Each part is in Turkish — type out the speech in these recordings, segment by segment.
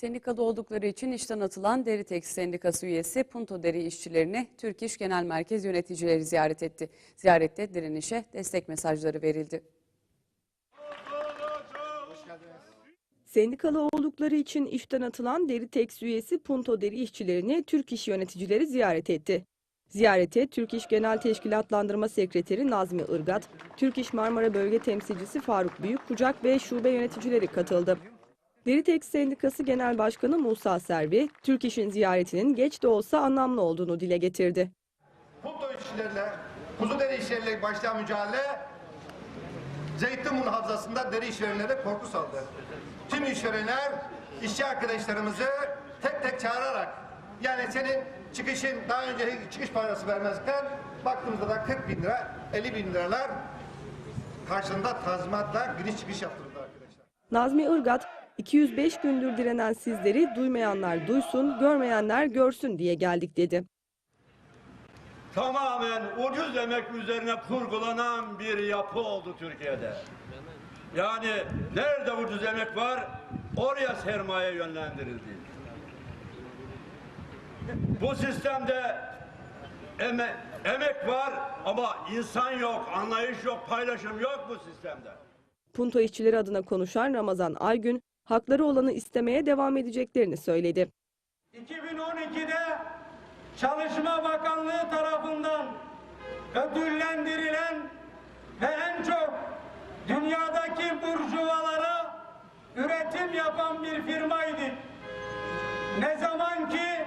Sendikada oldukları için işten atılan Deritex Sendikası üyesi Punto Deri işçilerini Türk İş Genel Merkez yöneticileri ziyaret etti. Ziyarette direnişe destek mesajları verildi. Sendikalı oldukları için işten atılan Deritex üyesi Punto Deri işçilerini Türk İş yöneticileri ziyaret etti. Ziyarete Türk İş Genel Teşkilatlandırma Sekreteri Nazmi Irgat, Türk İş Marmara Bölge Temsilcisi Faruk Büyükkucak ve şube yöneticileri katıldı. Deritex Sendikası Genel Başkanı Musa Servi, Türk İş'in ziyaretinin geç de olsa anlamlı olduğunu dile getirdi. Punto işçilerle, kuzu deri işçileriyle başlayan mücadele Zeytinburnu Havzası'nda deri işverenlere korku saldı. Tüm işverenler işçi arkadaşlarımızı tek tek çağırarak yani senin çıkışın daha önce çıkış parası vermezken baktığımızda da 40 bin lira 50 bin liralar karşılığında tazminatla giriş çıkış yaptırıldı arkadaşlar. Nazmi Irgat, 205 gündür direnen sizleri duymayanlar duysun, görmeyenler görsün diye geldik dedi. tamamen ucuz emek üzerine kurgulanan bir yapı oldu Türkiye'de. Yani nerede ucuz emek var oraya sermaye yönlendirildi. Bu sistemde eme- emek var ama insan yok, anlayış yok, paylaşım yok bu sistemde. Punto işçileri adına konuşan Ramazan Aygün, hakları olanı istemeye devam edeceklerini söyledi. 2012'de Çalışma Bakanlığı tarafından ödüllendirilen ve en çok dünyadaki burjuvalara üretim yapan bir firmaydık. Ne zaman ki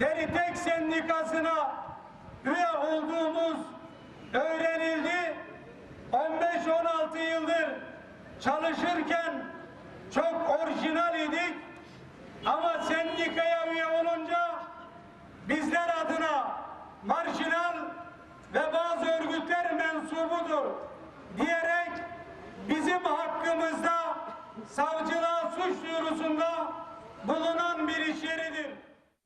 Deritek Sendikası'na üye olduğumuz öğrenildi, 15-16 yıldır çalışırken çok orijinal idik. Ama sendikaya üye olunca bizler adına marjinal ve bazı örgütler mensubudur diyerek bizim hakkımızda savcılığa suç duyurusunda bulunan bir iş yeridir.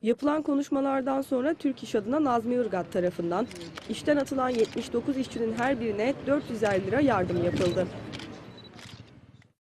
Yapılan konuşmalardan sonra Türk İş adına Nazmi Irgat tarafından işten atılan 79 işçinin her birine 400'er lira yardım yapıldı.